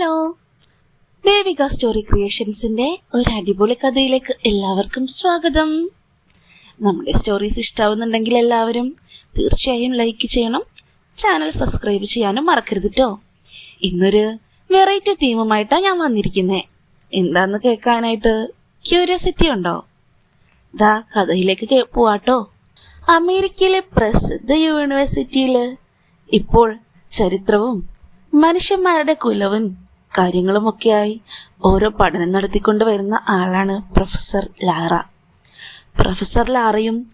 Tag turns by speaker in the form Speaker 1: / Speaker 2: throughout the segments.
Speaker 1: Hello. Devika story ക്രിയേഷൻസിന്റെ ഒരു അടിപൊളി കഥയിലേക്ക് എല്ലാവർക്കും സ്വാഗതം. നമ്മുടെ സ്റ്റോറീസ് ഇഷ്ടാവുന്നുണ്ടെങ്കിൽ എല്ലാവരും തീർച്ചയായും ലൈക്ക് ചെയ്യണം ചാനൽ സബ്സ്ക്രൈബ് ചെയ്യാനും മറക്കരുത് കേട്ടോ ഇന്നൊരു വെറൈറ്റി തീമുമായിട്ടാണ് ഞാൻ വന്നിരിക്കുന്നത് എന്താന്ന് കേൾക്കാനായിട്ട് ക്യൂരിയോസിറ്റി ഉണ്ടോ? ദാ കഥയിലേക്ക് പോവാട്ടോ അമേരിക്കയിലെ പ്രസിദ്ധ യൂണിവേഴ്സിറ്റിയിൽ ഇപ്പോൾ ചരിത്രവും മനുഷ്യന്മാരുടെ കുലവും കാര്യങ്ങളുമൊക്കെയായി ഓരോ പഠനം നടത്തിക്കൊണ്ട് വരുന്ന ആളാണ് പ്രൊഫസർ ലാറ. പ്രൊഫസർ ലാറയും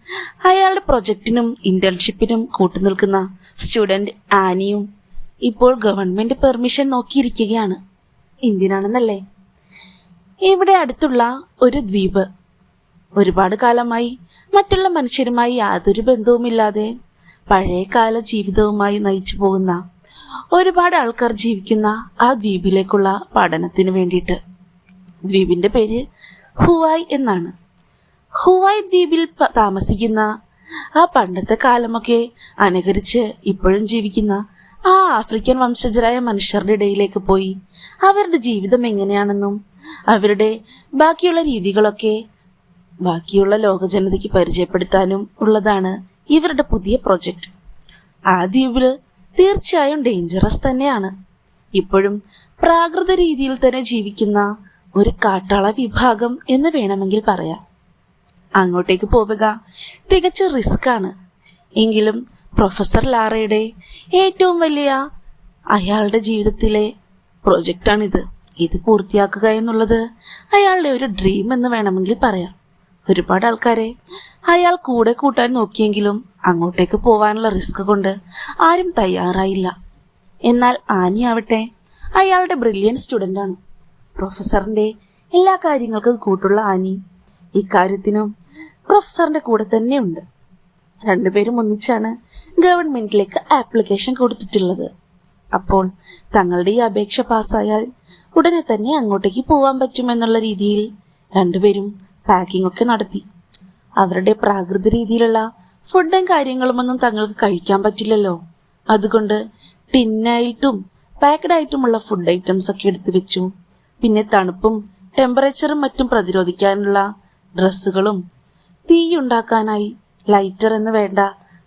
Speaker 1: അയാളുടെ പ്രൊജക്റ്റിനും ഇന്റേൺഷിപ്പിനും കൂട്ടുനിൽക്കുന്ന സ്റ്റുഡന്റ് ആനിയും ഇപ്പോൾ ഗവൺമെന്റ് പെർമിഷൻ നോക്കിയിരിക്കുകയാണ്. എന്തിനാണെന്നല്ലേ? ഇവിടെ അടുത്തുള്ള ഒരു ദ്വീപ്. ഒരുപാട് കാലമായി മറ്റുള്ള മനുഷ്യരുമായി യാതൊരു ബന്ധവുമില്ലാതെ പഴയകാല ജീവിതവുമായി നയിച്ചു പോകുന്ന ഒരുപാട് ആൾക്കാർ ജീവിക്കുന്ന ആ ദ്വീപിലേക്കുള്ള പഠനത്തിന് വേണ്ടിയിട്ട്. ദ്വീപിന്റെ പേര് ഹുവായ് എന്നാണ്. ഹുവായ് ദ്വീപിൽ താമസിക്കുന്ന ആ പണ്ടത്തെ കാലമൊക്കെ അനുകരിച്ച് ഇപ്പോഴും ജീവിക്കുന്ന ആ ആഫ്രിക്കൻ വംശജരായ മനുഷ്യരുടെ ഇടയിലേക്ക് പോയി അവരുടെ ജീവിതം എങ്ങനെയാണെന്നും അവരുടെ ബാക്കിയുള്ള രീതികളൊക്കെ ബാക്കിയുള്ള ലോകജനതയ്ക്ക് പരിചയപ്പെടുത്താനും ഉള്ളതാണ് ഇവരുടെ പുതിയ പ്രൊജക്റ്റ് ആ ദ്വീപിൽ തീർച്ചയായും ഡേഞ്ചറസ് തന്നെയാണ്. ഇപ്പോഴും പ്രാകൃത രീതിയിൽ തന്നെ ജീവിക്കുന്ന ഒരു കാട്ടാള വിഭാഗം എന്ന് വേണമെങ്കിൽ പറയാം. അങ്ങോട്ടേക്ക് പോവുക തികച്ച റിസ്ക് ആണ്. എങ്കിലും പ്രൊഫസർ ലാറയുടെ ഏറ്റവും വലിയ അയാളുടെ ജീവിതത്തിലെ പ്രൊജക്റ്റാണിത് ഇത് പൂർത്തിയാക്കുക എന്നുള്ളത് അയാളുടെ ഒരു ഡ്രീം എന്ന് വേണമെങ്കിൽ പറയാം. ഒരുപാട് ആൾക്കാരെ. അയാൾ കൂടെ കൂട്ടാൻ നോക്കിയെങ്കിലും അങ്ങോട്ടേക്ക് പോവാനുള്ള റിസ്ക് കൊണ്ട് ആരും തയ്യാറായില്ല. എന്നാൽ ആനി ആവട്ടെ അയാളുടെ ബ്രില്യൻ ആണ്. പ്രൊഫസറിന്റെ എല്ലാ കാര്യങ്ങൾക്കും കൂട്ടുള്ള ആനി ഇക്കാര്യത്തിനും പ്രൊഫസറിന്റെ കൂടെ തന്നെയുണ്ട് രണ്ടുപേരും ഒന്നിച്ചാണ് ഗവൺമെന്റിലേക്ക് ആപ്ലിക്കേഷൻ കൊടുത്തിട്ടുള്ളത്. അപ്പോൾ തങ്ങളുടെ ഈ അപേക്ഷ പാസ്സായാൽ ഉടനെ തന്നെ അങ്ങോട്ടേക്ക് പോകാൻ പറ്റുമെന്നുള്ള രീതിയിൽ രണ്ടുപേരും പാക്കിംഗ് ഒക്കെ നടത്തി. അവരുടെ പ്രാകൃത രീതിയിലുള്ള ഫുഡും കാര്യങ്ങളുമൊന്നും തങ്ങൾക്ക് കഴിക്കാൻ പറ്റില്ലല്ലോ. അതുകൊണ്ട് ടിന്നായിട്ടും പാക്കഡ് ആയിട്ടുമുള്ള ഫുഡ് ഐറ്റംസ് ഒക്കെ എടുത്തു വെച്ചു. പിന്നെ തണുപ്പും ടെമ്പറേച്ചറും മറ്റും പ്രതിരോധിക്കാനുള്ള ഡ്രസ്സുകളും തീയുണ്ടാക്കാനായി ലൈറ്റർ എന്ന് വേണ്ട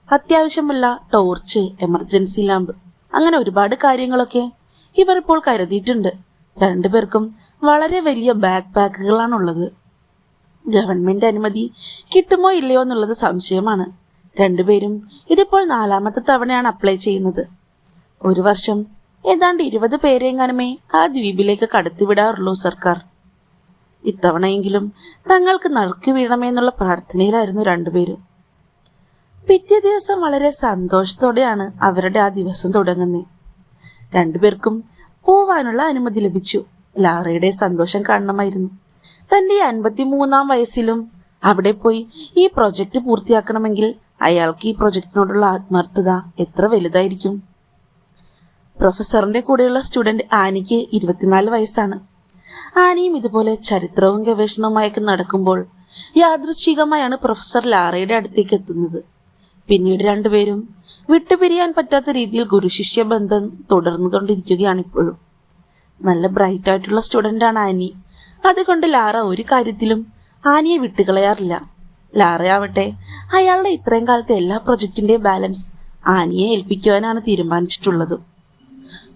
Speaker 1: അത്യാവശ്യമുള്ള ടോർച്ച് എമർജൻസി ലാമ്പ് അങ്ങനെ ഒരുപാട് കാര്യങ്ങളൊക്കെ ഇവർ ഇപ്പോൾ കരുതിയിട്ടുണ്ട്. രണ്ടുപേർക്കും വളരെ വലിയ ബാക്ക് പാക്കുകളാണുള്ളത് ഗവൺമെന്റ് അനുമതി കിട്ടുമോ ഇല്ലയോ എന്നുള്ളത് സംശയമാണ്. രണ്ടുപേരും ഇതിപ്പോൾ നാലാമത്തെ തവണയാണ് അപ്ലൈ ചെയ്യുന്നത്. ഒരു വർഷം ഏതാണ്ട് ഇരുപത് പേരെങ്ങാനുമേ ആ ദ്വീപിലേക്ക് കടത്തിവിടാറുള്ളൂ സർക്കാർ. ഇത്തവണയെങ്കിലും തങ്ങൾക്ക് നറുക്ക് വീഴണമെന്നുള്ള പ്രാർത്ഥനയിലായിരുന്നു രണ്ടുപേരും. പിറ്റേ ദിവസം വളരെ സന്തോഷത്തോടെയാണ് അവരുടെ ആ ദിവസം തുടങ്ങുന്നത്. രണ്ടുപേർക്കും പോവാനുള്ള അനുമതി ലഭിച്ചു. ലാറയുടെ സന്തോഷം കാണണമായിരുന്നു. തന്റെ അൻപത്തിമൂന്നാം വയസ്സിലും അവിടെ പോയി ഈ പ്രൊജക്ട് പൂർത്തിയാക്കണമെങ്കിൽ അയാൾക്ക് ഈ പ്രൊജക്ടിനോടുള്ള ആത്മാർത്ഥത എത്ര വലുതായിരിക്കും? പ്രൊഫസറിന്റെ കൂടെയുള്ള സ്റ്റുഡന്റ് ആനിക്ക് ഇരുപത്തിനാല് വയസ്സാണ്. ആനിയും ഇതുപോലെ ചരിത്രവും ഗവേഷണവുമായൊക്കെ നടക്കുമ്പോൾ യാദൃച്ഛികമായാണ് പ്രൊഫസർ ലാറയുടെ അടുത്തേക്ക് എത്തുന്നത്. പിന്നീട് രണ്ടുപേരും വിട്ടുപിരിയാൻ പറ്റാത്ത രീതിയിൽ ഗുരുശിഷ്യ ബന്ധം തുടർന്നുകൊണ്ടിരിക്കുകയാണ് ഇപ്പോഴും. നല്ല ബ്രൈറ്റ് ആയിട്ടുള്ള സ്റ്റുഡന്റ് ആണ് ആനി. അതുകൊണ്ട് ലാറ ഒരു കാര്യത്തിലും ആനിയെ വിട്ടുകളയാറില്ല. ലാറയാവട്ടെ അയാളുടെ ഇത്രയും കാലത്തെ എല്ലാ പ്രൊജക്റ്റിന്റെയും ബാലൻസ് ആനിയെ ഏൽപ്പിക്കുവാനാണ് തീരുമാനിച്ചിട്ടുള്ളത്.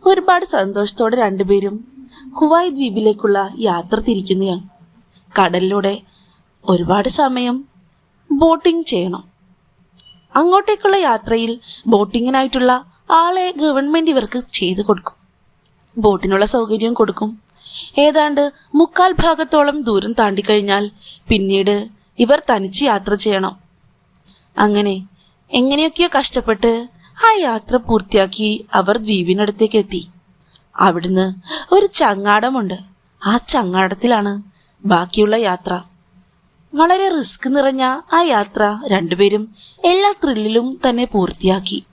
Speaker 1: ഒരുപാട് സന്തോഷത്തോടെ രണ്ടുപേരും ഹുവായ് ദ്വീപിലേക്കുള്ള യാത്ര തിരിക്കുന്നതാണ് കടലിലൂടെ ഒരുപാട് സമയം ബോട്ടിംഗ് ചെയ്യണം. അങ്ങോട്ടേക്കുള്ള യാത്രയിൽ ബോട്ടിങ്ങിനായിട്ടുള്ള ആളെ ഗവൺമെന്റ് ഇവർക്ക് ചെയ്തു കൊടുക്കും. ബോട്ടിനുള്ള സൗകര്യം കൊടുക്കും. ഏതാണ്ട് മുക്കാൽ ഭാഗത്തോളം ദൂരം താണ്ടിക്കഴിഞ്ഞാൽ പിന്നീട് ഇവർ തനിച്ച് യാത്ര ചെയ്യണം. അങ്ങനെ എങ്ങനെയൊക്കെയോ കഷ്ടപ്പെട്ട് ആ യാത്ര പൂർത്തിയാക്കി അവർ ദ്വീപിനടുത്തേക്ക് എത്തി അവിടുന്ന് ഒരു ചങ്ങാടമുണ്ട്. ആ ചങ്ങാടത്തിലാണ് ബാക്കിയുള്ള യാത്ര. വളരെ റിസ്ക് നിറഞ്ഞ ആ യാത്ര രണ്ടുപേരും എല്ലാ ത്രില്ലിലും തന്നെ പൂർത്തിയാക്കി.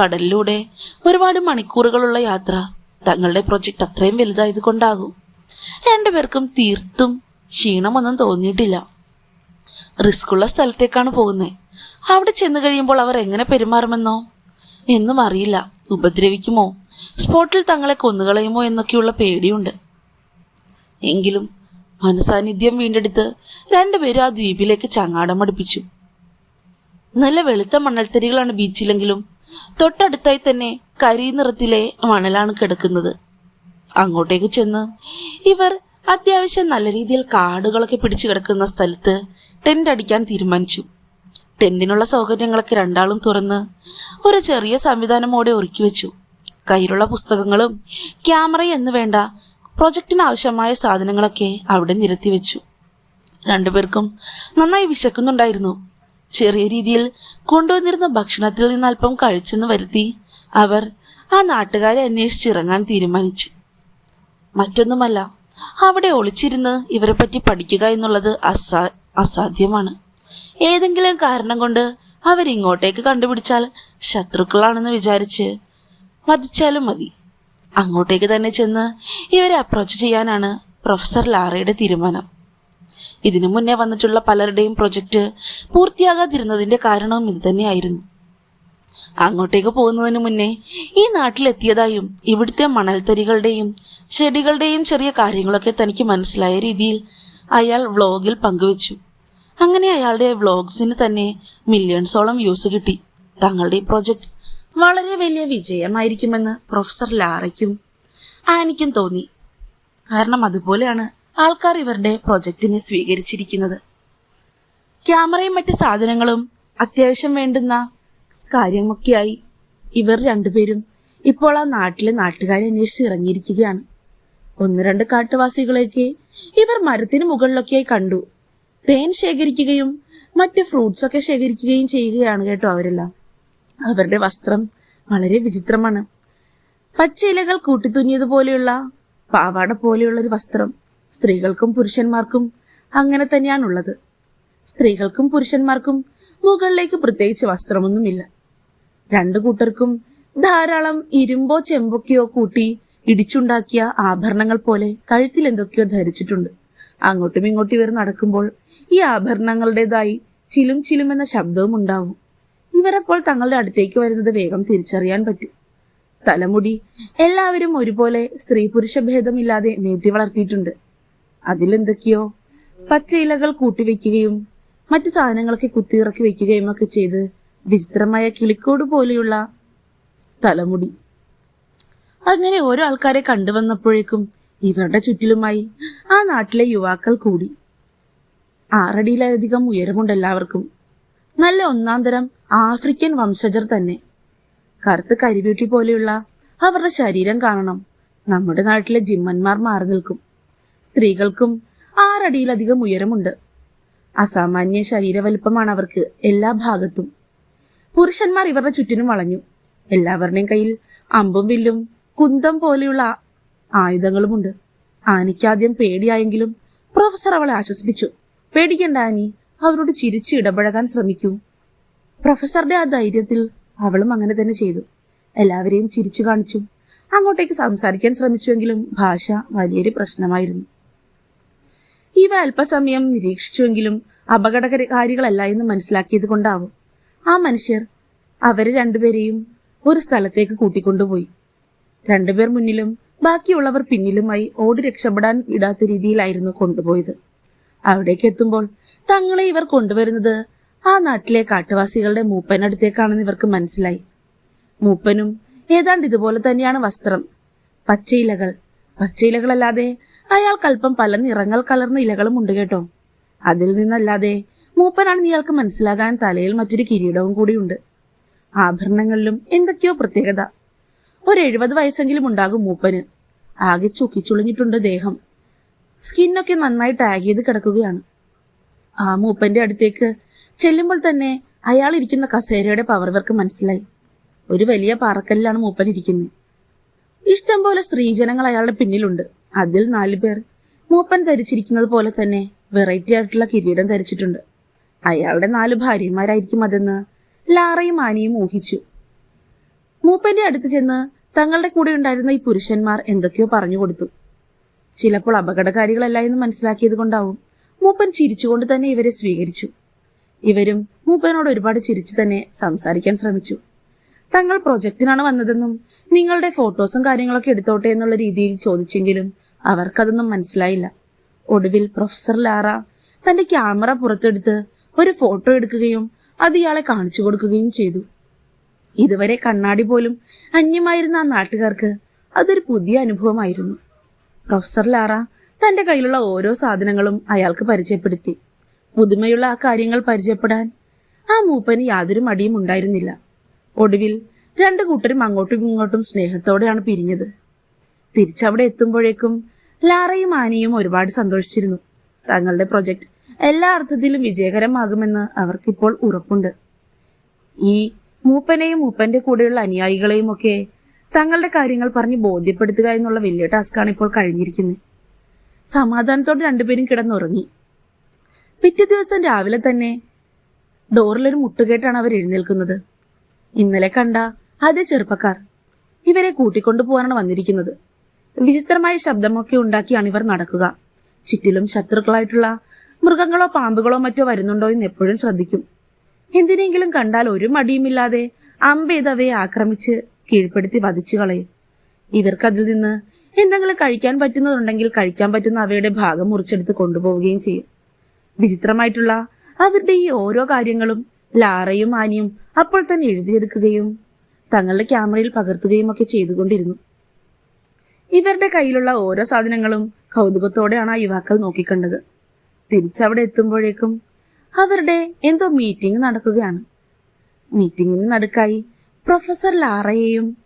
Speaker 1: കടലിലൂടെ ഒരുപാട് മണിക്കൂറുകളുള്ള യാത്ര. തങ്ങളുടെ പ്രൊജക്ട് അത്രയും വലുതായത് കൊണ്ടാകും രണ്ടുപേർക്കും തീർത്തും ക്ഷീണമൊന്നും തോന്നിയിട്ടില്ല. റിസ്ക് ഉള്ള സ്ഥലത്തേക്കാണ് പോകുന്നത് അവിടെ ചെന്ന് കഴിയുമ്പോൾ അവർ എങ്ങനെ പെരുമാറുമെന്നോ എന്നും അറിയില്ല. ഉപദ്രവിക്കുമോ? സ്പോട്ടിൽ തങ്ങളെ കൊന്നുകളയുമോ എന്നൊക്കെയുള്ള പേടിയുണ്ട്. എങ്കിലും മനസാന്നിധ്യം വീണ്ടെടുത്ത് രണ്ടുപേരും ആ ദ്വീപിലേക്ക് ചങ്ങാടം അടുപ്പിച്ചു. നല്ല വെളുത്ത മണൽത്തരികളാണ് ബീച്ചിലെങ്കിലും തൊട്ടടുത്തായി തന്നെ കരി നിറത്തിലെ മണലാണ് കിടക്കുന്നത്. അങ്ങോട്ടേക്ക് ചെന്ന് ഇവർ അത്യാവശ്യം നല്ല രീതിയിൽ കാടുകളൊക്കെ പിടിച്ചു കിടക്കുന്ന സ്ഥലത്ത് ടെന്റ് അടിക്കാൻ തീരുമാനിച്ചു. ടെന്റിനുള്ള സൗകര്യങ്ങളൊക്കെ രണ്ടാളും തുറന്ന് ഒരു ചെറിയ സംവിധാനമോടെ ഒരുക്കി വെച്ചു. കയ്യിലുള്ള പുസ്തകങ്ങളും ക്യാമറ എന്ന് വേണ്ട പ്രൊജക്റ്റിന് ആവശ്യമായ സാധനങ്ങളൊക്കെ അവിടെ നിരത്തി വെച്ചു. രണ്ടുപേർക്കും നന്നായി വിശക്കുന്നുണ്ടായിരുന്നു. ചെറിയ രീതിയിൽ കൊണ്ടുവന്നിരുന്ന ഭക്ഷണത്തിൽ നിന്ന് അല്പം കഴിച്ചെന്ന് വരുത്തി അവർ ആ നാട്ടുകാരെ അന്വേഷിച്ചിറങ്ങാൻ തീരുമാനിച്ചു. മറ്റൊന്നുമല്ല അവിടെ ഒളിച്ചിരുന്ന് ഇവരെപ്പറ്റി പറ്റി പഠിക്കുക എന്നുള്ളത് അസാ അസാധ്യമാണ്. ഏതെങ്കിലും കാരണം കൊണ്ട് അവരിങ്ങോട്ടേക്ക് കണ്ടുപിടിച്ചാൽ ശത്രുക്കളാണെന്ന് വിചാരിച്ച് മതിച്ചാലും മതി. അങ്ങോട്ടേക്ക് തന്നെ ചെന്ന് ഇവരെ അപ്രോച്ച് ചെയ്യാനാണ് പ്രൊഫസർ ലാറയുടെ തീരുമാനം. ഇതിനു മുന്നേ വന്നിട്ടുള്ള പലരുടെയും പ്രൊജക്റ്റ് പൂർത്തിയാകാതിരുന്നതിന്റെ കാരണവും ഇത് തന്നെയായിരുന്നു അങ്ങോട്ടേക്ക് പോകുന്നതിന് മുന്നേ ഈ നാട്ടിലെത്തിയതായും ഇവിടുത്തെ മണൽത്തരികളുടെയും ചെടികളുടെയും ചെറിയ കാര്യങ്ങളൊക്കെ തനിക്ക് മനസ്സിലായ രീതിയിൽ അയാൾ വ്ളോഗിൽ പങ്കുവച്ചു. അങ്ങനെ അയാളുടെ വ്ളോഗ്സിന് തന്നെ മില്യൺസോളം വ്യൂസ് കിട്ടി. തങ്ങളുടെ ഈ പ്രോജക്റ്റ് വളരെ വലിയ വിജയമായിരിക്കുമെന്ന് പ്രൊഫസർ ലാറയ്ക്കും ആനിക്കും തോന്നി. കാരണം അതുപോലെയാണ് ആൾക്കാർ ഇവരുടെ പ്രൊജക്റ്റിനെ സ്വീകരിച്ചിരിക്കുന്നത്. ക്യാമറയും മറ്റ് സാധനങ്ങളും അത്യാവശ്യം വേണ്ടുന്ന കാര്യമൊക്കെയായി ഇവർ രണ്ടുപേരും ഇപ്പോൾ ആ നാട്ടിലെ നാട്ടുകാരെ അന്വേഷിച്ച് ഇറങ്ങിയിരിക്കുകയാണ്. ഒന്ന് രണ്ട് കാട്ടുവാസികളെയൊക്കെ ഇവർ മരത്തിന് മുകളിലൊക്കെയായി കണ്ടു. തേൻ ശേഖരിക്കുകയും മറ്റ് ഫ്രൂട്ട്സ് ഒക്കെ ശേഖരിക്കുകയും ചെയ്യുകയാണ് കേട്ടോ അവരെല്ലാം. അവരുടെ വസ്ത്രം വളരെ വിചിത്രമാണ്. പച്ച പച്ചിലകൾ കൂട്ടിത്തുന്നിയതുപോലെയുള്ള പാവാട പോലെയുള്ള ഒരു വസ്ത്രം സ്ത്രീകൾക്കും പുരുഷന്മാർക്കും അങ്ങനെ തന്നെയാണുള്ളത്. സ്ത്രീകൾക്കും പുരുഷന്മാർക്കും മുകളിലേക്ക് പ്രത്യേകിച്ച് വസ്ത്രമൊന്നുമില്ല. രണ്ടു കൂട്ടർക്കും ധാരാളം ഇരുമ്പോ ചെമ്പൊക്കെയോ കൂട്ടി ഇടിച്ചുണ്ടാക്കിയ ആഭരണങ്ങൾ പോലെ കഴുത്തിൽ എന്തൊക്കെയോ ധരിച്ചിട്ടുണ്ട്. അങ്ങോട്ടും ഇങ്ങോട്ടും ഇവർ നടക്കുമ്പോൾ ഈ ആഭരണങ്ങളുടേതായി ചിലും ചിലും എന്ന ശബ്ദവും ഉണ്ടാവും. ഇവരപ്പോൾ തങ്ങളുടെ അടുത്തേക്ക് വരുന്നത് വേഗം തിരിച്ചറിയാൻ പറ്റും. തലമുടി എല്ലാവരും ഒരുപോലെ സ്ത്രീ പുരുഷ ഭേദമില്ലാതെ നീട്ടി വളർത്തിയിട്ടുണ്ട്. അതിലെന്തൊക്കെയോ പച്ച ഇലകൾ കൂട്ടിവെക്കുകയും മറ്റു സാധനങ്ങളൊക്കെ കുത്തിയിറക്കി വെക്കുകയും ഒക്കെ ചെയ്ത് വിചിത്രമായ കിളിക്കോട് പോലെയുള്ള തലമുടി. അങ്ങനെ ഓരോ ആൾക്കാരെ കണ്ടുവന്നപ്പോഴേക്കും ഇവരുടെ ചുറ്റിലുമായി ആ നാട്ടിലെ യുവാക്കൾ കൂടി. ആറടിയിലധികം ഉയരമുണ്ട് എല്ലാവർക്കും. നല്ല ഒന്നാം തരം ആഫ്രിക്കൻ വംശജർ തന്നെ. കറുത്ത് കരിവീട്ടി പോലെയുള്ള അവരുടെ ശരീരം കാണണം. നമ്മുടെ നാട്ടിലെ ജിമ്മന്മാർ മാറി നിൽക്കും സ്ത്രീകൾക്കും ആറടിയിലധികം ഉയരമുണ്ട്. അസാമാന്യ ശരീരവലുപ്പമാണ് അവർക്ക് എല്ലാ ഭാഗത്തും. പുരുഷന്മാർ ഇവരുടെ ചുറ്റിനും വളഞ്ഞു. എല്ലാവരുടെയും കയ്യിൽ അമ്പും വില്ലും കുന്തം പോലെയുള്ള ആയുധങ്ങളുമുണ്ട്. ആനിക്കാദ്യം പേടിയായെങ്കിലും പ്രൊഫസർ അവളെ ആശ്വസിപ്പിച്ചു. പേടിക്കണ്ട ആനി. അവരോട് ചിരിച്ച് ഇടപഴകാൻ ശ്രമിക്കൂ. പ്രൊഫസറുടെ ആ ധൈര്യത്തിൽ അവളും അങ്ങനെ തന്നെ ചെയ്തു. എല്ലാവരെയും ചിരിച്ചു കാണിച്ചു. അങ്ങോട്ടേക്ക് സംസാരിക്കാൻ ശ്രമിച്ചുവെങ്കിലും ഭാഷ വലിയൊരു പ്രശ്നമായിരുന്നു. ഇവർ അല്പസമയം നിരീക്ഷിച്ചുവെങ്കിലും അപകടകാരികളല്ല എന്ന് മനസ്സിലാക്കിയത് കൊണ്ടാവും. ആ മനുഷ്യർ അവരെ രണ്ടുപേരെയും ഒരു സ്ഥലത്തേക്ക് കൂട്ടിക്കൊണ്ടുപോയി. രണ്ടുപേർ മുന്നിലും ബാക്കിയുള്ളവർ പിന്നിലുമായി ഓടി രക്ഷപ്പെടാൻ വിടാത്ത രീതിയിലായിരുന്നു കൊണ്ടുപോയത്. അവിടേക്ക് എത്തുമ്പോൾ തങ്ങളെ ഇവർ കൊണ്ടുവരുന്നത് ആ നാട്ടിലെ കാട്ടുവാസികളുടെ മൂപ്പനടുത്തേക്കാണെന്ന് ഇവർക്ക് മനസ്സിലായി. മൂപ്പനും ഏതാണ്ട് ഇതുപോലെ തന്നെയാണ് വസ്ത്രം. പച്ചയിലകൾ. പച്ചയിലകളല്ലാതെ അയാൾക്കല്പം പല നിറങ്ങൾ കലർന്ന ഇലകളും ഉണ്ട് കേട്ടോ. അതിൽ നിന്നല്ലാതെ മൂപ്പനാണെന്ന് ഇയാൾക്ക് മനസ്സിലാകാൻ തലയിൽ മറ്റൊരു കിരീടവും കൂടിയുണ്ട്. ആഭരണങ്ങളിലും എന്തൊക്കെയോ പ്രത്യേകത. ഒരു എഴുപത് വയസ്സെങ്കിലും ഉണ്ടാകും മൂപ്പന്. ആകെ ചുക്കിച്ചുളിഞ്ഞിട്ടുണ്ട് ദേഹം. സ്കിന്നൊക്കെ നന്നായി ടാഗ് ചെയ്ത് കിടക്കുകയാണ്. ആ മൂപ്പന്റെ അടുത്തേക്ക് ചെല്ലുമ്പോൾ തന്നെ അയാൾ ഇരിക്കുന്ന കസേരയുടെ പവർ വർക്ക് മനസ്സിലായി. ഒരു വലിയ പാറക്കല്ലിലാണ് മൂപ്പൻ ഇരിക്കുന്നത്. ഇഷ്ടം പോലെ സ്ത്രീജനങ്ങൾ അയാളുടെ പിന്നിലുണ്ട്. അതിൽ നാലു പേർ മൂപ്പൻ ധരിച്ചിരിക്കുന്നത് പോലെ തന്നെ വെറൈറ്റി ആയിട്ടുള്ള കിരീടം ധരിച്ചിട്ടുണ്ട്. അയാളുടെ നാല് ഭാര്യമാരായിരിക്കും അതെന്ന് ലാറയും ആനിയും ഊഹിച്ചു. മൂപ്പന്റെ അടുത്ത് ചെന്ന് തങ്ങളുടെ കൂടെ ഉണ്ടായിരുന്ന ഈ പുരുഷന്മാർ എന്തൊക്കെയോ പറഞ്ഞു കൊടുത്തു. ചിലപ്പോൾ അപകടകാരികളല്ല എന്ന് മനസ്സിലാക്കിയത് കൊണ്ടാവും മൂപ്പൻ ചിരിച്ചുകൊണ്ട് തന്നെ ഇവരെ സ്വീകരിച്ചു. ഇവരും മൂപ്പനോട് ഒരുപാട് ചിരിച്ചു തന്നെ സംസാരിക്കാൻ ശ്രമിച്ചു. തങ്ങൾ പ്രൊജക്റ്റിനാണ് വന്നതെന്നും നിങ്ങളുടെ ഫോട്ടോസും കാര്യങ്ങളൊക്കെ എടുത്തോട്ടെ എന്നുള്ള രീതിയിൽ ചോദിച്ചെങ്കിലും അവർക്കതൊന്നും മനസ്സിലായില്ല. ഒടുവിൽ പ്രൊഫസർ ലാറ തന്റെ ക്യാമറ പുറത്തെടുത്ത് ഒരു ഫോട്ടോ എടുക്കുകയും അത് ഇയാളെ കാണിച്ചു കൊടുക്കുകയും ചെയ്തു. ഇതുവരെ കണ്ണാടി പോലും അന്യമായിരുന്ന ആ നാട്ടുകാർക്ക് അതൊരു പുതിയ അനുഭവമായിരുന്നു. പ്രൊഫസർ ലാറ തന്റെ കയ്യിലുള്ള ഓരോ സാധനങ്ങളും അയാൾക്ക് പരിചയപ്പെടുത്തി. പുതുമയുള്ള ആ കാര്യങ്ങൾ പരിചയപ്പെടാൻ ആ മൂപ്പന് യാതൊരു മടിയും ഉണ്ടായിരുന്നില്ല. ഒടുവിൽ രണ്ടു കൂട്ടരും അങ്ങോട്ടും ഇങ്ങോട്ടും സ്നേഹത്തോടെയാണ് പിരിഞ്ഞത്. തിരിച്ചവിടെ എത്തുമ്പോഴേക്കും ലാറയും ആനയും ഒരുപാട് സന്തോഷിച്ചിരുന്നു. തങ്ങളുടെ പ്രൊജക്ട് എല്ലാ അർത്ഥത്തിലും വിജയകരമാകുമെന്ന് അവർക്കിപ്പോൾ ഉറപ്പുണ്ട്. ഈ മൂപ്പനെയും മൂപ്പന്റെ കൂടെയുള്ള അനുയായികളെയും ഒക്കെ തങ്ങളുടെ കാര്യങ്ങൾ പറഞ്ഞ് ബോധ്യപ്പെടുത്തുക എന്നുള്ള വലിയ ടാസ്ക്കാണ് ഇപ്പോൾ കഴിഞ്ഞിരിക്കുന്നത്. സമാധാനത്തോടെ രണ്ടുപേരും കിടന്നുറങ്ങി. പിറ്റേ ദിവസം രാവിലെ തന്നെ ഡോറിലൊരു മുട്ടുകേട്ടാണ് അവർ എഴുന്നേൽക്കുന്നത്. ഇന്നലെ കണ്ട അതേ ചെറുപ്പക്കാർ ഇവരെ കൂട്ടിക്കൊണ്ടു പോകാനാണ് വന്നിരിക്കുന്നത്. വിചിത്രമായ ശബ്ദമൊക്കെ ഉണ്ടാക്കിയാണ് ഇവർ നടക്കുക. ചുറ്റിലും ശത്രുക്കളായിട്ടുള്ള മൃഗങ്ങളോ പാമ്പുകളോ മറ്റോ വരുന്നുണ്ടോ എന്ന് എപ്പോഴും ശ്രദ്ധിക്കും. എന്തിനെങ്കിലും കണ്ടാൽ ഒരു മടിയുമില്ലാതെ അമ്പെയ്തവയെ ആക്രമിച്ച് കീഴ്പ്പെടുത്തി വധിച്ചു കളയും. ഇവർക്ക് അതിൽ നിന്ന് എന്തെങ്കിലും കഴിക്കാൻ പറ്റുന്നതുണ്ടെങ്കിൽ കഴിക്കാൻ പറ്റുന്ന അവയുടെ ഭാഗം മുറിച്ചെടുത്ത് കൊണ്ടുപോവുകയും ചെയ്യും. വിചിത്രമായിട്ടുള്ള അവരുടെ ഈ ഓരോ കാര്യങ്ങളും ലാറയും ആനിയും അപ്പോൾ തന്നെ എഴുതിയെടുക്കുകയും തങ്ങളുടെ ക്യാമറയിൽ പകർത്തുകയും ഒക്കെ ചെയ്തുകൊണ്ടിരുന്നു. ഇവരുടെ കയ്യിലുള്ള ഓരോ സാധനങ്ങളും കൗതുകത്തോടെയാണ് ആ യുവാക്കൾ നോക്കിക്കണ്ടത്. തിരിച്ചവിടെ എത്തുമ്പോഴേക്കും അവരുടെ എന്തോ മീറ്റിംഗ് നടക്കുകയാണ്. മീറ്റിംഗിന് നടുക്കായി പ്രൊഫസർ ലാറയെയും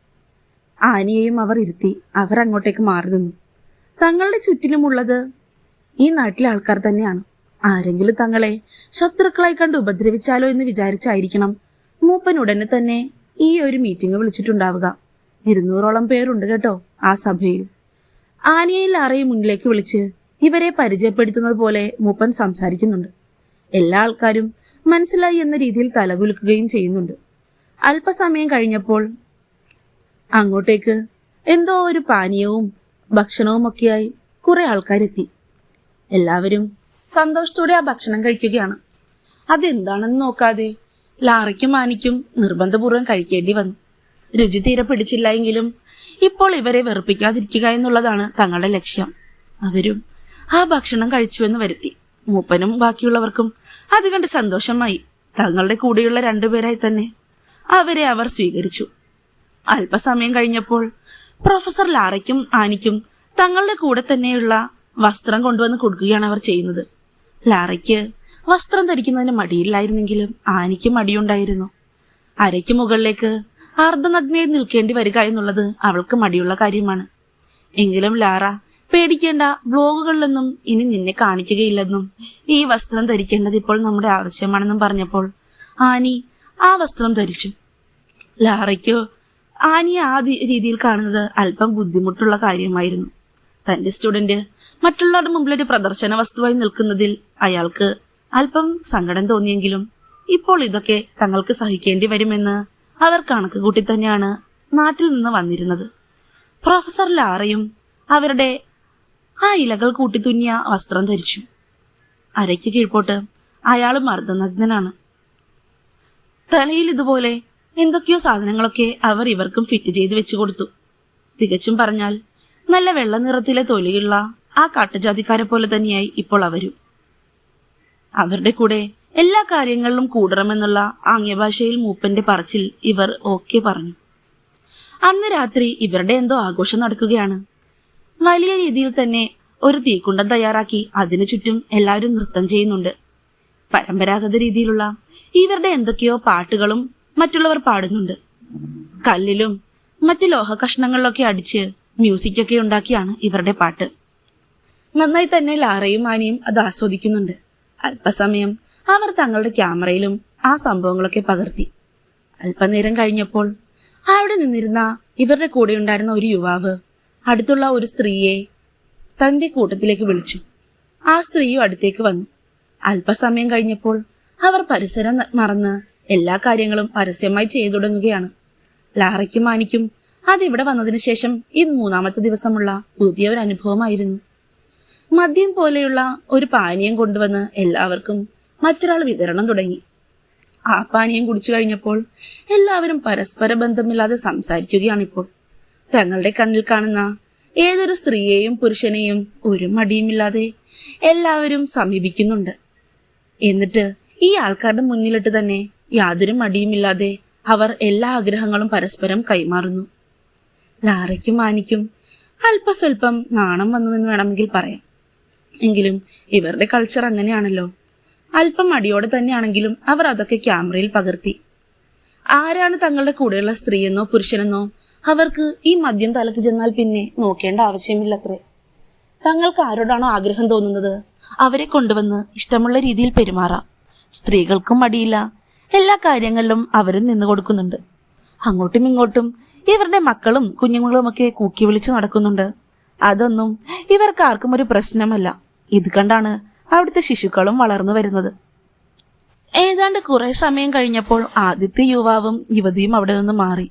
Speaker 1: ആനിയെയും അവർ ഇരുത്തി അവർ അങ്ങോട്ടേക്ക് മാറി നിന്നു. തങ്ങളുടെ ചുറ്റിലുമുള്ളത് ഈ നാട്ടിലെ ആൾക്കാർ തന്നെയാണ്. ആരെങ്കിലും തങ്ങളെ ശത്രുക്കളായി കണ്ട് ഉപദ്രവിച്ചാലോ എന്ന് വിചാരിച്ചായിരിക്കണം മൂപ്പൻ ഉടനെ തന്നെ ഈ ഒരു മീറ്റിംഗ് വിളിച്ചിട്ടുണ്ടാവുക. ഇരുന്നൂറോളം പേരുണ്ട് കേട്ടോ ആ സഭയിൽ. ആനയെ ലാറയും മുന്നിലേക്ക് വിളിച്ച് ഇവരെ പരിചയപ്പെടുത്തുന്നത് പോലെ മൂപ്പൻ സംസാരിക്കുന്നുണ്ട്. എല്ലാ ആൾക്കാരും മനസ്സിലായി എന്ന രീതിയിൽ തലകുലുക്കുകയും ചെയ്യുന്നുണ്ട്. അല്പസമയം കഴിഞ്ഞപ്പോൾ അങ്ങോട്ടേക്ക് എന്തോ ഒരു പാനീയവും ഭക്ഷണവും ഒക്കെയായി കുറെ ആൾക്കാരെത്തി. എല്ലാവരും സന്തോഷത്തോടെ ആ ഭക്ഷണം കഴിക്കുകയാണ്. അതെന്താണെന്ന് നോക്കാതെ ലാറയ്ക്കും ആനിക്കും നിർബന്ധപൂർവം കഴിക്കേണ്ടി വന്നു. രുചി തീരെ പിടിച്ചില്ല എങ്കിലും ഇപ്പോൾ ഇവരെ വെറുപ്പിക്കാതിരിക്കുക എന്നുള്ളതാണ് തങ്ങളുടെ ലക്ഷ്യം. അവരും ആ ഭക്ഷണം കഴിച്ചുവെന്ന് വരുത്തി. മൂപ്പനും ബാക്കിയുള്ളവർക്കും അത് കണ്ട് സന്തോഷമായി. തങ്ങളുടെ കൂടെയുള്ള രണ്ടുപേരായി തന്നെ അവരെ അവർ സ്വീകരിച്ചു. അല്പസമയം കഴിഞ്ഞപ്പോൾ പ്രൊഫസർ ലാറയ്ക്കും ആനിക്കും തങ്ങളുടെ കൂടെ തന്നെയുള്ള വസ്ത്രം കൊണ്ടുവന്ന് കൊടുക്കുകയാണ് അവർ ചെയ്യുന്നത്. ലാറയ്ക്ക് വസ്ത്രം ധരിക്കുന്നതിന് മടിയില്ലായിരുന്നെങ്കിലും ആനിക്ക് മടിയുണ്ടായിരുന്നു. അരയ്ക്ക് മുകളിലേക്ക് അർദ്ധനഗ്നയിൽ നിൽക്കേണ്ടി വരിക എന്നുള്ളത് അവൾക്ക് മടിയുള്ള കാര്യമാണ്. എങ്കിലും ലാറ പേടിക്കേണ്ട ബ്ലോഗുകളിലൊന്നും ഇനി നിന്നെ കാണിക്കുകയില്ലെന്നും ഈ വസ്ത്രം ധരിക്കേണ്ടത് ഇപ്പോൾ നമ്മുടെ ആവശ്യമാണെന്നും പറഞ്ഞപ്പോൾ ആനി ആ വസ്ത്രം ധരിച്ചു. ലാറയ്ക്ക് ആനി ആ രീതിയിൽ കാണുന്നത് അല്പം ബുദ്ധിമുട്ടുള്ള കാര്യമായിരുന്നു. തന്റെ സ്റ്റുഡന്റ് മറ്റുള്ളവരുടെ മുമ്പിൽ ഒരു പ്രദർശന വസ്തുവായി നിൽക്കുന്നതിൽ അയാൾക്ക് അല്പം സങ്കടം തോന്നിയെങ്കിലും ഇപ്പോൾ ഇതൊക്കെ തങ്ങൾക്ക് സഹിക്കേണ്ടി വരുമെന്ന് അവർ കണക്ക് കൂട്ടി തന്നെയാണ് നാട്ടിൽ നിന്ന് വന്നിരുന്നത്. പ്രൊഫസർ ലാറയും അവരുടെ ആ ഇലകൾ കൂട്ടിത്തുന്നിയ വസ്ത്രം ധരിച്ചു. അരയ്ക്ക് കീഴ്പോട്ട് അയാളും മർദ്ദനഗ്നനാണ്. തലയിൽ ഇതുപോലെ എന്തൊക്കെയോ സാധനങ്ങളൊക്കെ അവർ ഇവർക്കും ഫിറ്റ് ചെയ്ത് വെച്ചു കൊടുത്തു. തികച്ചും പറഞ്ഞാൽ നല്ല വെള്ള നിറത്തിലെ തൊലിയുള്ള ആ കാട്ടുജാതിക്കാരെ പോലെ തന്നെയായി ഇപ്പോൾ അവരും. അവരുടെ കൂടെ എല്ലാ കാര്യങ്ങളിലും കൂടണമെന്നുള്ള ആംഗ്യഭാഷയിൽ മൂപ്പന്റെ പറച്ചിൽ ഇവർ ഓക്കെ പറഞ്ഞു. അന്ന് രാത്രി ഇവരുടെ എന്തോ ആഘോഷം നടക്കുകയാണ്. വലിയ രീതിയിൽ തന്നെ ഒരു തീക്കുണ്ടം തയ്യാറാക്കി അതിനു ചുറ്റും എല്ലാവരും നൃത്തം ചെയ്യുന്നുണ്ട്. പരമ്പരാഗത രീതിയിലുള്ള ഇവരുടെ എന്തൊക്കെയോ പാട്ടുകളും മറ്റുള്ളവർ പാടുന്നുണ്ട്. കല്ലിലും മറ്റു ലോഹ കഷ്ണങ്ങളിലൊക്കെ അടിച്ച് മ്യൂസിക്കൊക്കെ ഉണ്ടാക്കിയാണ് ഇവരുടെ പാട്ട്. നന്നായി തന്നെ ലാറയും ആനയും അത് ആസ്വദിക്കുന്നുണ്ട്. അല്പസമയം അവർ തങ്ങളുടെ ക്യാമറയിലും ആ സംഭവങ്ങളൊക്കെ പകർത്തി. അല്പനേരം കഴിഞ്ഞപ്പോൾ അവിടെ നിന്നിരുന്ന ഇവരുടെ കൂടെ ഉണ്ടായിരുന്ന ഒരു യുവാവ് അടുത്തുള്ള ഒരു സ്ത്രീയെ തന്റെ കൂട്ടത്തിലേക്ക് വിളിച്ചു. ആ സ്ത്രീയും അടുത്തേക്ക് വന്നു. അല്പസമയം കഴിഞ്ഞപ്പോൾ അവർ പരിസരം മറന്ന് എല്ലാ കാര്യങ്ങളും പരസ്യമായി ചെയ്തു തുടങ്ങുകയാണ്. ലാറയ്ക്കും മാനിക്കും അതിവിടെ വന്നതിന് ശേഷം ഈ മൂന്നാമത്തെ ദിവസമുള്ള പുതിയ ഒരു അനുഭവമായിരുന്നു മദ്യം പോലെയുള്ള ഒരു പാനീയം കൊണ്ടുവന്ന് എല്ലാവർക്കും മറ്റൊരാൾ വിതരണം തുടങ്ങി. ആ കുടിച്ചു കഴിഞ്ഞപ്പോൾ എല്ലാവരും പരസ്പര ബന്ധമില്ലാതെ സംസാരിക്കുകയാണിപ്പോൾ. തങ്ങളുടെ കണ്ണിൽ കാണുന്ന ഏതൊരു സ്ത്രീയെയും പുരുഷനെയും ഒരു മടിയുമില്ലാതെ എല്ലാവരും സമീപിക്കുന്നുണ്ട്. എന്നിട്ട് ഈ ആൾക്കാരുടെ മുന്നിലിട്ട് തന്നെ യാതൊരു മടിയുമില്ലാതെ അവർ എല്ലാ ആഗ്രഹങ്ങളും പരസ്പരം കൈമാറുന്നു. ലാറയ്ക്കും ആനിക്കും അല്പസ്വല്പം നാണം വന്നുവെന്ന് വേണമെങ്കിൽ പറയാം. എങ്കിലും ഇവരുടെ കൾച്ചർ അങ്ങനെയാണല്ലോ. അല്പം മടിയോടെ തന്നെയാണെങ്കിലും അവർ അതൊക്കെ ക്യാമറയിൽ പകർത്തി. ആരാണ് തങ്ങളുടെ കൂടെയുള്ള സ്ത്രീയെന്നോ പുരുഷനെന്നോ അവർക്ക് ഈ മദ്യം തലക്ക് ചെന്നാൽ പിന്നെ നോക്കേണ്ട ആവശ്യമില്ലത്രേ. തങ്ങൾക്ക് ആരോടാണോ ആഗ്രഹം തോന്നുന്നത് അവരെ കൊണ്ടുവന്ന് ഇഷ്ടമുള്ള രീതിയിൽ പെരുമാറാം. സ്ത്രീകൾക്കും മടിയില്ല. എല്ലാ കാര്യങ്ങളിലും അവരും നിന്നു കൊടുക്കുന്നുണ്ട്. അങ്ങോട്ടും ഇങ്ങോട്ടും ഇവരുടെ മക്കളും കുഞ്ഞുങ്ങളും ഒക്കെ കൂക്കി വിളിച്ച് നടക്കുന്നുണ്ട്. അതൊന്നും ഇവർക്ക് ആർക്കും ഒരു പ്രശ്നമല്ല. ഇത് കണ്ടാണ് അവിടുത്തെ ശിശുക്കളും വളർന്നു വരുന്നത്. ഏതാണ്ട് കുറെ സമയം കഴിഞ്ഞപ്പോൾ ആദ്യത്തെ യുവാവും യുവതിയും അവിടെ നിന്ന് മാറി.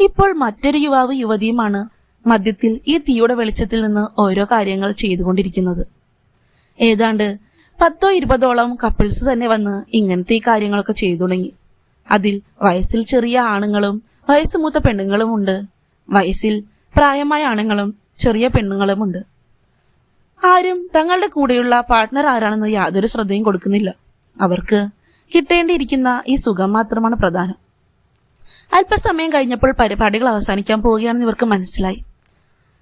Speaker 1: ഇപ്പോൾ മറ്റൊരു യുവാവ് യുവതിയുമാണ് മദ്യത്തിൽ ഈ തീയുടെ വെളിച്ചത്തിൽ നിന്ന് ഓരോ കാര്യങ്ങൾ ചെയ്തുകൊണ്ടിരിക്കുന്നത്. ഏതാണ്ട് പത്തോ ഇരുപതോളം കപ്പിൾസ് തന്നെ വന്ന് ഇങ്ങനത്തെ ഈ കാര്യങ്ങളൊക്കെ ചെയ്തു തുടങ്ങി. അതിൽ വയസ്സിൽ ചെറിയ ആണുങ്ങളും വയസ്സ് മൂത്ത പെണ്ണുങ്ങളും ഉണ്ട് വയസ്സിൽ പ്രായമായ ആണുങ്ങളും ചെറിയ പെണ്ണുങ്ങളുമുണ്ട്. ആരും തങ്ങളുടെ കൂടെയുള്ള പാർട്ട്ണർ ആരാണെന്ന് യാതൊരു ശ്രദ്ധയും കൊടുക്കുന്നില്ല. അവർക്ക് കിട്ടേണ്ടിയിരിക്കുന്ന ഈ സുഖം മാത്രമാണ് പ്രധാനം. അല്പസമയം കഴിഞ്ഞപ്പോൾ പരിപാടികൾ അവസാനിക്കാൻ പോവുകയാണെന്ന് ഇവർക്ക് മനസ്സിലായി.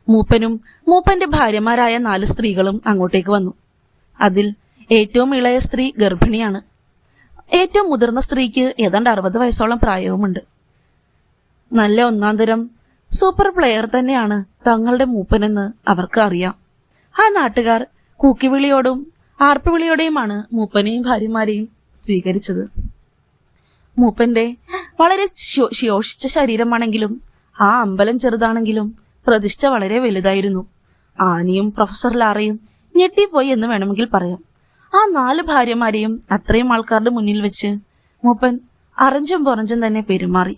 Speaker 1: മൂപ്പനും മൂപ്പന്റെ ഭാര്യമാരായ നാല് സ്ത്രീകളും അങ്ങോട്ടേക്ക് വന്നു. അതിൽ ഏറ്റവും ഇളയ സ്ത്രീ ഗർഭിണിയാണ്. ഏറ്റവും മുതിർന്ന സ്ത്രീക്ക് ഏതാണ്ട് അറുപത് വയസ്സോളം പ്രായവുമുണ്ട്. നല്ല ഒന്നാം തരം സൂപ്പർ പ്ലെയർ തന്നെയാണ് തങ്ങളുടെ മൂപ്പനെന്ന് അവർക്ക് അറിയാം. ആ നാട്ടുകാർ കൂക്കിവിളിയോടും ആർപ്പുവിളിയോടെയുമാണ് മൂപ്പനെയും ഭാര്യമാരെയും സ്വീകരിച്ചത്. മൂപ്പന്റെ വളരെ ശോഷിച്ച ശരീരമാണെങ്കിലും ആ അമ്പലം ചെറുതാണെങ്കിലും പ്രതിഷ്ഠ വളരെ വലുതായിരുന്നു. ആനിയും പ്രൊഫസർ ലാറയും ഞെട്ടിപ്പോയി എന്ന് വേണമെങ്കിൽ പറയാം. ആ നാല് ഭാര്യമാരെയും അത്രയും ആൾക്കാരുടെ മുന്നിൽ വെച്ച് മൂപ്പൻ അറഞ്ചും പുറഞ്ചും തന്നെ പെരുമാറി.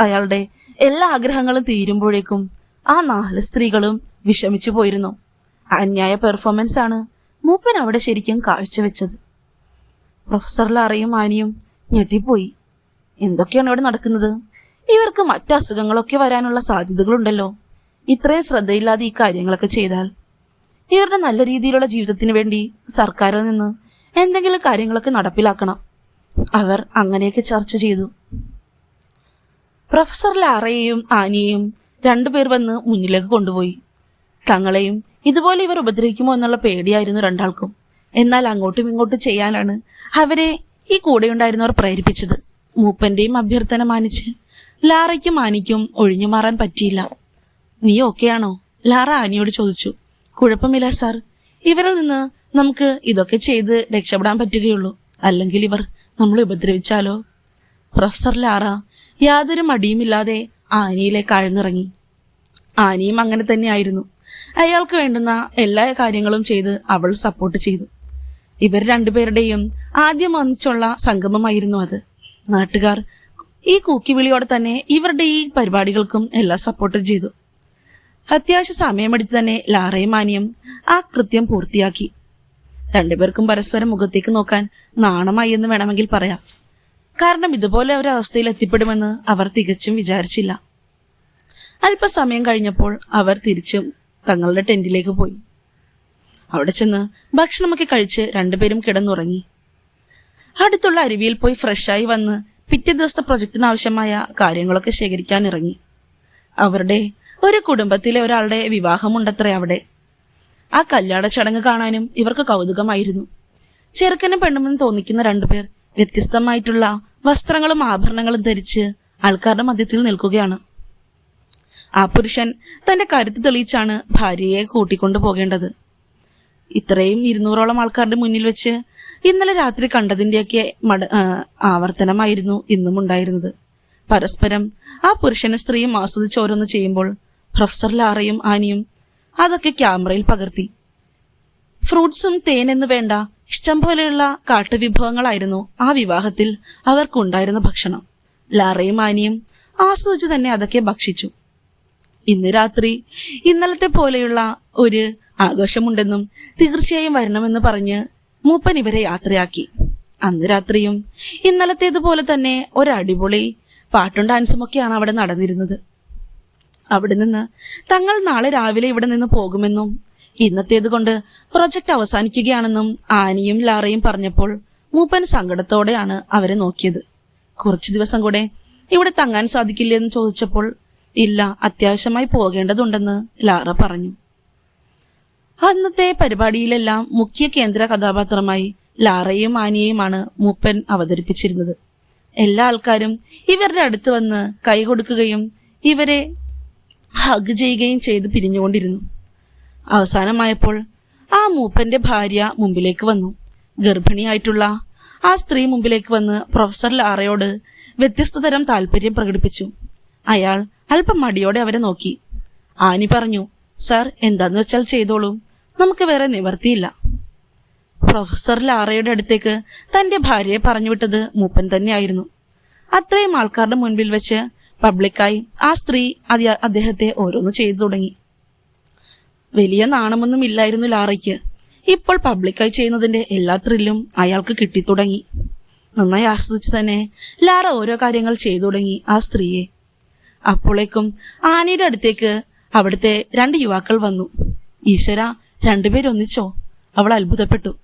Speaker 1: അയാളുടെ എല്ലാ ആഗ്രഹങ്ങളും തീരുമ്പോഴേക്കും ആ നാല് സ്ത്രീകളും വിഷമിച്ചു പോയിരുന്നു. അന്യായ പെർഫോമൻസ് ആണ് മൂപ്പൻ അവിടെ ശരിക്കും കാഴ്ചവെച്ചത്. പ്രൊഫസർ ലാറയും ആനിയും ഞെട്ടിപ്പോയി. എന്തൊക്കെയാണ് ഇവിടെ നടക്കുന്നത്? ഇവർക്ക് മറ്റ് അസുഖങ്ങളൊക്കെ വരാനുള്ള സാധ്യതകളുണ്ടല്ലോ. ഇത്രയും ശ്രദ്ധയില്ലാതെ ഈ കാര്യങ്ങളൊക്കെ ചെയ്താൽ. ഇവരുടെ നല്ല രീതിയിലുള്ള ജീവിതത്തിന് വേണ്ടി സർക്കാരിൽ നിന്ന് എന്തെങ്കിലും കാര്യങ്ങളൊക്കെ നടപ്പിലാക്കണം. അവർ അങ്ങനെയൊക്കെ ചർച്ച ചെയ്തു. പ്രൊഫസർ ലാറയെയും ആനിയെയും രണ്ടുപേർ വന്ന് മുന്നിലേക്ക് കൊണ്ടുപോയി. തങ്ങളെയും ഇതുപോലെ ഇവർ ഉപദ്രവിക്കുമോ എന്നുള്ള പേടിയായിരുന്നു രണ്ടാൾക്കും. എന്നാൽ അങ്ങോട്ടും ഇങ്ങോട്ടും ചെയ്യാനാണ് അവരെ ഈ കൂടെയുണ്ടായിരുന്നവർ പ്രേരിപ്പിച്ചത്. മൂപ്പന്റെയും അഭ്യർത്ഥന മാനിച്ച് ലാറയ്ക്കും ആനിക്കും ഒഴിഞ്ഞു മാറാൻ പറ്റിയില്ല. നീ ഓക്കെയാണോ? ലാറ ആനിയോട് ചോദിച്ചു. കുഴപ്പമില്ല സാർ. ഇവരിൽ നിന്ന് നമുക്ക് ഇതൊക്കെ ചെയ്ത് രക്ഷപ്പെടാൻ പറ്റുകയുള്ളൂ. അല്ലെങ്കിൽ ഇവർ നമ്മളെ ഉപദ്രവിച്ചാലോ? പ്രൊഫസർ ലാറ യാതൊരു മടിയുമില്ലാതെ ആനിയിലേക്ക് ആഴ്ന്നിറങ്ങി ആനിയും അങ്ങനെ തന്നെയായിരുന്നു. അയാൾക്ക് വേണ്ടുന്ന എല്ലാ കാര്യങ്ങളും ചെയ്ത് അവൾ സപ്പോർട്ട് ചെയ്തു. ഇവർ രണ്ടുപേരുടെയും ആദ്യം ഒന്നിച്ചുള്ള സംഗമമായിരുന്നു അത്. നാട്ടുകാർ ഈ കൂക്കിവിളിയോടെ തന്നെ ഇവരുടെ ഈ പരിപാടികൾക്കും എല്ലാം സപ്പോർട്ട് ചെയ്തു. അത്യാവശ്യ സമയമെടുത്ത് തന്നെ ലാറയും മാനിയും ആ കൃത്യം പൂർത്തിയാക്കി. രണ്ടുപേർക്കും പരസ്പരം മുഖത്തേക്ക് നോക്കാൻ നാണമായി എന്ന് വേണമെങ്കിൽ പറയാം. കാരണം ഇതുപോലെ ഒരു അവസ്ഥയിൽ എത്തിപ്പെടുമെന്ന് അവർ തികച്ചും വിചാരിച്ചില്ല. അല്പസമയം കഴിഞ്ഞപ്പോൾ അവർ തിരിച്ചും തങ്ങളുടെ ടെന്റിലേക്ക് പോയി. അവിടെ ചെന്ന് ഭക്ഷണമൊക്കെ കഴിച്ച് രണ്ടുപേരും കിടന്നുറങ്ങി. അടുത്തുള്ള അരുവിയിൽ പോയി ഫ്രഷായി വന്ന് പിറ്റേ ദിവസത്തെ പ്രൊജക്ടിന് ആവശ്യമായ കാര്യങ്ങളൊക്കെ ശേഖരിക്കാൻ ഇറങ്ങി. അവരുടെ ഒരു കുടുംബത്തിലെ ഒരാളുടെ വിവാഹമുണ്ടത്രേ അവിടെ. ആ കല്യാണ ചടങ്ങ് കാണാനും ഇവർക്ക് കൗതുകമായിരുന്നു. ചെറുക്കനും പെണ്ണുമെന്ന് തോന്നിക്കുന്ന രണ്ടുപേർ വ്യത്യസ്തമായിട്ടുള്ള വസ്ത്രങ്ങളും ആഭരണങ്ങളും ധരിച്ച് ആൾക്കാരുടെ മധ്യത്തിൽ നിൽക്കുകയാണ്. ആ പുരുഷൻ തന്റെ കരുത്ത് തെളിയിച്ചാണ് ഭാര്യയെ കൂട്ടിക്കൊണ്ടു പോകേണ്ടത്. ഇത്രയും ഇരുന്നൂറോളം ആൾക്കാരുടെ മുന്നിൽ വെച്ച് ഇന്നലെ രാത്രി കണ്ടതിന്റെയൊക്കെ മട ആവർത്തനമായിരുന്നു ഇന്നും ഉണ്ടായിരുന്നത്. പരസ്പരം ആ പുരുഷനും സ്ത്രീയും ആസ്വദിച്ച് ഓരോന്ന് ചെയ്യുമ്പോൾ പ്രൊഫസർ ലാറയും ആനിയും അതൊക്കെ ക്യാമറയിൽ പകർത്തി. ഫ്രൂട്ട്സും തേനെന്ന് വേണ്ട ഇഷ്ടം പോലെയുള്ള കാട്ടുവിഭവങ്ങളായിരുന്നു ആ വിവാഹത്തിൽ അവർക്കുണ്ടായിരുന്ന ഭക്ഷണം. ലാറയും ആനിയും ആസ്വദിച്ച് തന്നെ അതൊക്കെ ഭക്ഷിച്ചു. ഇന്ന് രാത്രി ഇന്നലത്തെ പോലെയുള്ള ഒരു ആഘോഷമുണ്ടെന്നും തീർച്ചയായും വരണമെന്ന് പറഞ്ഞ് മൂപ്പൻ ഇവരെ യാത്രയാക്കി. അന്ന് രാത്രിയും ഇന്നലത്തേതുപോലെ തന്നെ ഒരടിപൊളി പാട്ടും ഡാൻസും ഒക്കെയാണ് അവിടെ നടന്നിരുന്നത്. അവിടെ നിന്ന് തങ്ങൾ നാളെ രാവിലെ ഇവിടെ നിന്ന് പോകുമെന്നും ഇന്നത്തേത് കൊണ്ട് പ്രൊജക്ട് അവസാനിക്കുകയാണെന്നും ആനിയും ലാറയും പറഞ്ഞപ്പോൾ മൂപ്പൻ സങ്കടത്തോടെയാണ് അവരെ നോക്കിയത്. കുറച്ചു ദിവസം കൂടെ ഇവിടെ തങ്ങാൻ സാധിക്കില്ലെന്ന് ചോദിച്ചപ്പോൾ ഇല്ല അത്യാവശ്യമായി പോകേണ്ടതുണ്ടെന്ന് ലാറ പറഞ്ഞു. അന്നത്തെ പരിപാടിയിലെല്ലാം മുഖ്യ കേന്ദ്ര കഥാപാത്രമായി ലാറയും ആനിയെയുമാണ് മൂപ്പൻ അവതരിപ്പിച്ചിരുന്നത്. എല്ലാ ആൾക്കാരും ഇവരുടെ അടുത്ത് വന്ന് കൈ കൊടുക്കുകയും ഇവരെ ഹഗ് ചെയ്യുകയും ചെയ്ത് പിരിഞ്ഞുകൊണ്ടിരുന്നു. അവസാനമായപ്പോൾ ആ മൂപ്പന്റെ ഭാര്യ മുമ്പിലേക്ക് വന്നു. ഗർഭിണിയായിട്ടുള്ള ആ സ്ത്രീ മുമ്പിലേക്ക് വന്ന് പ്രൊഫസർ ലാറയോട് വ്യത്യസ്ത തരം താല്പര്യം പ്രകടിപ്പിച്ചു. അയാൾ അല്പം മടിയോടെ അവരെ നോക്കി. ആനി പറഞ്ഞു സർ എന്താന്ന് വെച്ചാൽ ചെയ്തോളൂ. നമുക്ക് വേറെ നിവർത്തിയില്ല. പ്രൊഫസർ ലാറയുടെ അടുത്തേക്ക് തന്റെ ഭാര്യയെ പറഞ്ഞുവിട്ടത് മൂപ്പൻ തന്നെയായിരുന്നു. അത്രയും ആൾക്കാരുടെ മുൻപിൽ വെച്ച് പബ്ലിക്കായി ആ സ്ത്രീ അദ്ദേഹത്തെ ഓരോന്ന് ചെയ്തു തുടങ്ങി. വലിയ നാണമൊന്നും ഇല്ലായിരുന്നു ലാറയ്ക്ക്. ഇപ്പോൾ പബ്ലിക്കായി ചെയ്യുന്നതിന്റെ എല്ലാ ത്രില്ലും അയാൾക്ക് കിട്ടിത്തുടങ്ങി. നന്നായി ആസ്വദിച്ച് തന്നെ ലാറ ഓരോ കാര്യങ്ങൾ ചെയ്തു തുടങ്ങി ആ സ്ത്രീയെ. അപ്പോഴേക്കും ആനയുടെ അടുത്തേക്ക് അവിടുത്തെ രണ്ട് യുവാക്കൾ വന്നു. ഈശ്വര രണ്ടുപേരൊന്നിച്ചോ? അവൾ അത്ഭുതപ്പെട്ടു.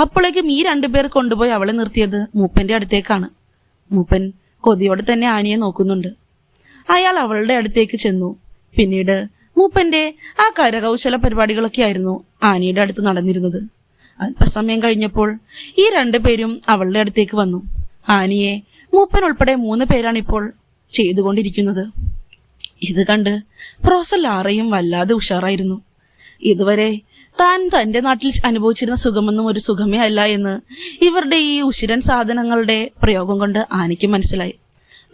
Speaker 1: അപ്പോഴേക്കും ഈ രണ്ടുപേർ കൊണ്ടുപോയി അവളെ നിർത്തിയത് മൂപ്പന്റെ അടുത്തേക്കാണ്. മൂപ്പൻ കൊതിയോടെ തന്നെ ആനയെ നോക്കുന്നുണ്ട്. അയാൾ അവളുടെ അടുത്തേക്ക് ചെന്നു. പിന്നീട് മൂപ്പന്റെ ആ കരകൗശല പരിപാടികളൊക്കെ ആയിരുന്നു ആനയുടെ അടുത്ത് നടന്നിരുന്നത്. അല്പസമയം കഴിഞ്ഞപ്പോൾ ഈ രണ്ടുപേരും അവളുടെ അടുത്തേക്ക് വന്നു. ആനയെ മൂപ്പൻ ഉൾപ്പെടെ മൂന്ന് പേരാണ് ഇപ്പോൾ ചെയ്തുകൊണ്ടിരിക്കുന്നത്. ഇത് കണ്ട് പ്രൊഫസർ ലാറയും വല്ലാതെ ഉഷാറായിരുന്നു. ഇതുവരെ താൻ തന്റെ നാട്ടിൽ അനുഭവിച്ചിരുന്ന സുഖമൊന്നും ഒരു സുഖമേ അല്ല എന്ന് ഇവരുടെ ഈ ഉശിരൻ സാധനങ്ങളുടെ പ്രയോഗം കൊണ്ട് ആനയ്ക്ക് മനസ്സിലായി.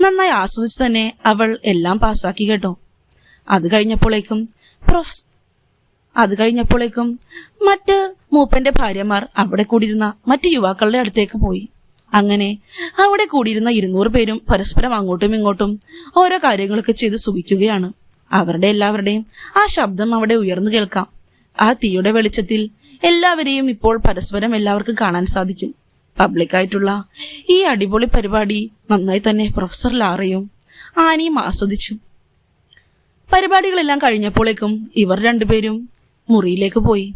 Speaker 1: നന്നായി ആസ്വദിച്ച് തന്നെ അവൾ എല്ലാം പാസ്സാക്കി കേട്ടോ. അത് കഴിഞ്ഞപ്പോഴേക്കും പ്രൊഫസ് അത് കഴിഞ്ഞപ്പോഴേക്കും മറ്റ് മൂപ്പന്റെ ഭാര്യമാർ അവിടെ കൂടിയിരുന്ന മറ്റ് യുവാക്കളുടെ അടുത്തേക്ക് പോയി. അങ്ങനെ അവിടെ കൂടിയിരുന്ന ഇരുന്നൂറ് പേരും പരസ്പരം അങ്ങോട്ടും ഇങ്ങോട്ടും ഓരോ കാര്യങ്ങളൊക്കെ ചെയ്ത് സുഖിക്കുകയാണ്. അവരുടെ എല്ലാവരുടെയും ആ ശബ്ദം അവിടെ ഉയർന്നു കേൾക്കാം. ആ തീയുടെ വെളിച്ചത്തിൽ എല്ലാവരെയും ഇപ്പോൾ പരസ്പരം എല്ലാവർക്കും കാണാൻ സാധിക്കും. പബ്ലിക്കായിട്ടുള്ള ഈ അടിപൊളി പരിപാടി നന്നായി തന്നെ പ്രൊഫസർ ലാറയും ആനയും ആസ്വദിച്ചു. പരിപാടികളെല്ലാം കഴിഞ്ഞപ്പോഴേക്കും ഇവർ രണ്ടുപേരും മുറിയിലേക്ക് പോയി.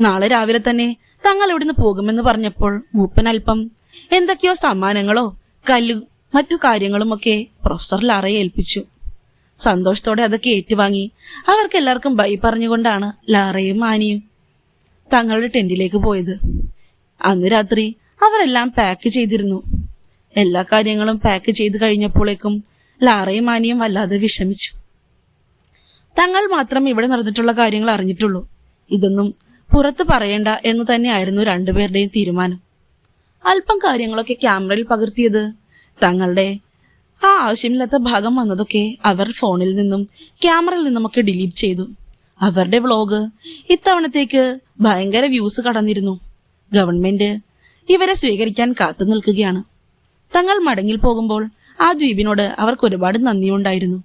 Speaker 1: നാളെ രാവിലെ തന്നെ തങ്ങൾ ഇവിടുന്ന് പോകുമെന്ന് പറഞ്ഞപ്പോൾ മൂപ്പൻ അല്പം എന്തൊക്കെയോ സമ്മാനങ്ങളോ കല്ലു മറ്റു കാര്യങ്ങളുമൊക്കെ പ്രൊഫസർ ലാറയെ ഏൽപ്പിച്ചു. സന്തോഷത്തോടെ അതൊക്കെ ഏറ്റുവാങ്ങി അവർക്ക് എല്ലാവർക്കും ബൈ പറഞ്ഞുകൊണ്ടാണ് ലാറയും ആനിയും തങ്ങളുടെ ടെന്റിലേക്ക് പോയത്. അന്ന് രാത്രി അവരെല്ലാം പാക്ക് ചെയ്തിരുന്നു. എല്ലാ കാര്യങ്ങളും പാക്ക് ചെയ്ത് കഴിഞ്ഞപ്പോഴേക്കും ലാറയും ആനിയും വല്ലാതെ വിഷമിച്ചു. തങ്ങൾ മാത്രം ഇവിടെ നടന്നിട്ടുള്ള കാര്യങ്ങൾ അറിഞ്ഞിട്ടുള്ളൂ. ഇതൊന്നും പുറത്ത് പറയണ്ട എന്ന് തന്നെയായിരുന്നു രണ്ടുപേരുടെയും തീരുമാനം. അല്പം കാര്യങ്ങളൊക്കെ ക്യാമറയിൽ പകർത്തിയത്. തങ്ങളുടെ ആ ആവശ്യമില്ലാത്ത ഭാഗം വന്നതൊക്കെ അവർ ഫോണിൽ നിന്നും ക്യാമറയിൽ നിന്നുമൊക്കെ ഡിലീറ്റ് ചെയ്തു. അവരുടെ വ്ളോഗ് ഇത്തവണത്തേക്ക് ഭയങ്കര വ്യൂസ് കടന്നിരുന്നു. ഗവൺമെന്റ് ഇവരെ സ്വീകരിക്കാൻ കാത്തു നിൽക്കുകയാണ്. തങ്ങൾ മടങ്ങിൽ പോകുമ്പോൾ ആ ദ്വീപിനോട് അവർക്ക് ഒരുപാട് നന്ദിയുണ്ടായിരുന്നു.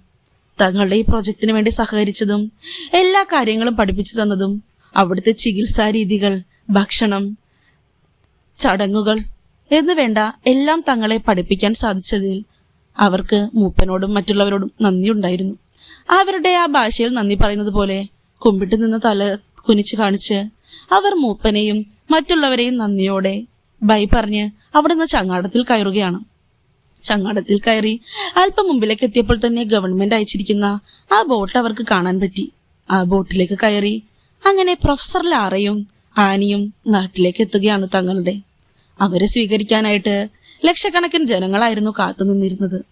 Speaker 1: തങ്ങളുടെ ഈ പ്രോജക്റ്റിന് വേണ്ടി സഹകരിച്ചതും എല്ലാ കാര്യങ്ങളും പഠിപ്പിച്ചു തന്നതും അവിടുത്തെ ചികിത്സാ രീതികൾ ഭക്ഷണം ചടങ്ങുകൾ. എന്ന് വേണ്ട എല്ലാം തങ്ങളെ പഠിപ്പിക്കാൻ സാധിച്ചതിൽ അവർക്ക് മൂപ്പനോടും മറ്റുള്ളവരോടും നന്ദിയുണ്ടായിരുന്നു. അവരുടെ ആ ഭാഷയിൽ നന്ദി പറയുന്നത് പോലെ കുമ്പിട്ട് നിന്ന് തല കുനിച്ച് കാണിച്ച് അവർ മൂപ്പനെയും മറ്റുള്ളവരെയും നന്ദിയോടെ ബൈ പറഞ്ഞ് അവിടെ നിന്ന് ചങ്ങാടത്തിൽ കയറുകയാണ്. ചങ്ങാടത്തിൽ കയറി അല്പം മുമ്പിലേക്ക് എത്തിയപ്പോൾ തന്നെ ഗവൺമെന്റ് അയച്ചിരിക്കുന്ന ആ ബോട്ട് അവർക്ക് കാണാൻ പറ്റി. ആ ബോട്ടിലേക്ക് കയറി അങ്ങനെ പ്രൊഫസർ ലാറയും ആനിയും നാട്ടിലേക്ക് എത്തുകയാണ് തങ്ങളുടെ അവരെ സ്വീകരിക്കാനായിട്ട് ലക്ഷക്കണക്കിന് ജനങ്ങളായിരുന്നു കാത്തുനിന്നിരുന്നത്.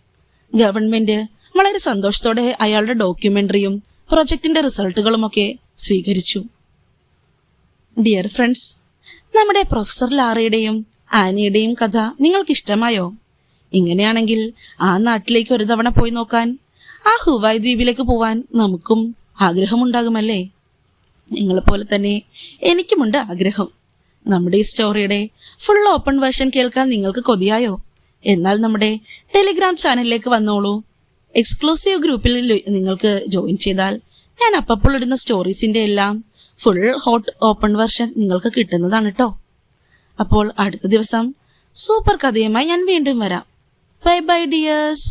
Speaker 1: ഗവൺമെന്റ് വളരെ സന്തോഷത്തോടെ അയാളുടെ ഡോക്യുമെന്ററിയും പ്രൊജക്ടിന്റെ റിസൾട്ടുകളുമൊക്കെ സ്വീകരിച്ചു. ഡിയർ ഫ്രണ്ട്സ് നമ്മുടെ പ്രൊഫസർ ലാറയുടെയും ആനിയുടെയും കഥ നിങ്ങൾക്ക് ഇഷ്ടമായോ ഇങ്ങനെയാണെങ്കിൽ ആ നാട്ടിലേക്ക് ഒരു തവണ പോയി നോക്കാൻ ആ ഹുവായ് ദ്വീപിലേക്ക് പോവാൻ നമുക്കും ആഗ്രഹമുണ്ടാകുമല്ലേ? നിങ്ങളെപ്പോലെ തന്നെ എനിക്കുമുണ്ട് ആഗ്രഹം. നമ്മുടെ ഈ സ്റ്റോറിയുടെ ഫുൾ ഓപ്പൺ വേർഷൻ കേൾക്കാൻ നിങ്ങൾക്ക് കൊതിയായോ? എന്നാൽ നമ്മുടെ ടെലിഗ്രാം ചാനലിലേക്ക് വന്നോളൂ. എക്സ്ക്ലൂസീവ് ഗ്രൂപ്പിൽ നിങ്ങൾക്ക് ജോയിൻ ചെയ്താൽ ഞാൻ അപ്പപ്പോൾ ഇടുന്ന സ്റ്റോറീസിന്റെ എല്ലാം ഫുൾ ഹോട്ട് ഓപ്പൺ വേർഷൻ നിങ്ങൾക്ക് കിട്ടുന്നതാണ് കേട്ടോ അപ്പോൾ അടുത്ത ദിവസം സൂപ്പർ കഥയുമായി ഞാൻ വീണ്ടും വരാം. Bye bye dears